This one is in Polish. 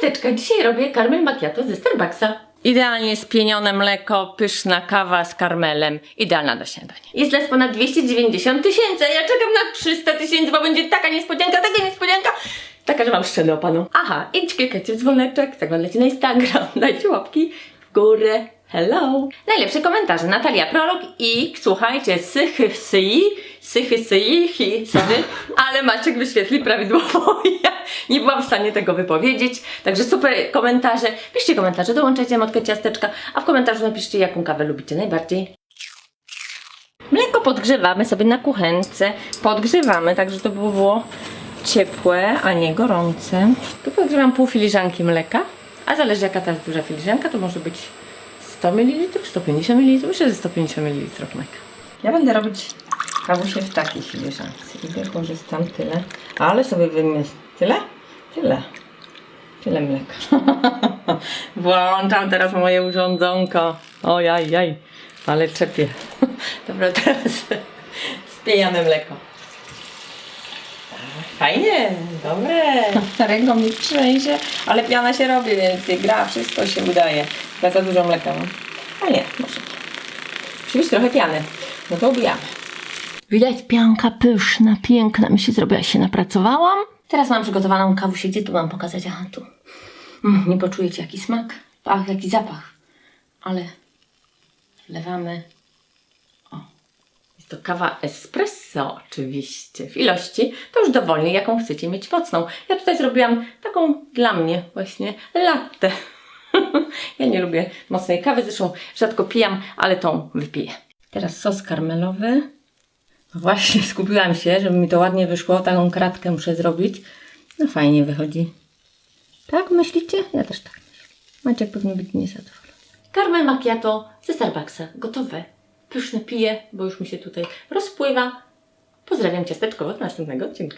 ciasteczka. Dzisiaj robię karmel macchiato ze Starbucksa. Idealnie spienione mleko, pyszna kawa z karmelem. Idealna na śniadanie. Jest nas ponad 290 tysięcy, ja czekam na 300 tysięcy, bo będzie taka niespodzianka, taka niespodzianka. Taka, że mam szczelę o panu. Aha, i klikajcie w dzwoneczek, zaglądajcie na Instagram, dajcie łapki w górę. Hello! Najlepsze komentarze. Natalia Prolog i słuchajcie, sychy syi, sychy syi, hi, sorry, ale Maciek wyświetli prawidłowo. Ja nie byłam w stanie tego wypowiedzieć. Także super komentarze. Piszcie komentarze, dołączajcie motkę ciasteczka, a w komentarzu napiszcie, jaką kawę lubicie najbardziej. Mleko podgrzewamy sobie na kuchence. Podgrzewamy, tak żeby to było ciepłe, a nie gorące. Tu podgrzewam pół filiżanki mleka, a zależy jaka ta duża filiżanka, to może być 100 ml, 150 ml, myślę, że 150 ml mleka. Ja będę robić kawusie w takiej filiżance i wykorzystam tyle, ale sobie wyjmę tyle, tyle, tyle mleka. Włączam teraz moje urządzonko. Ojaj, ale czepię. Dobra, teraz spiejamy mleko. Fajnie, dobre. Ręką mi trzęsie, ale piana się robi, więc gra, wszystko się udaje. Ja za dużo mleka mam. A nie, może nie. Trochę piany. No to ubijamy. Widać pianka pyszna, piękna mi się zrobiła, się napracowałam. Teraz mam przygotowaną kawusię. Gdzie tu mam pokazać? Aha, tu. Mm, nie poczujecie jaki smak, pach, jaki zapach. Ale wlewamy. O, jest to kawa espresso oczywiście. W ilości to już dowolnie, jaką chcecie mieć mocną. Ja tutaj zrobiłam taką dla mnie właśnie latte. ja nie lubię mocnej kawy, zresztą rzadko pijam, ale tą wypiję. Teraz sos karmelowy. Właśnie, skupiłam się, żeby mi to ładnie wyszło. Taką kratkę muszę zrobić. No fajnie wychodzi. Tak myślicie? Ja też tak myślę. Maciek pewnie być niezadowolony. Karmel macchiato ze Starbucksa. Gotowe. Pyszne piję, bo już mi się tutaj rozpływa. Pozdrawiam ciasteczko do następnego odcinka.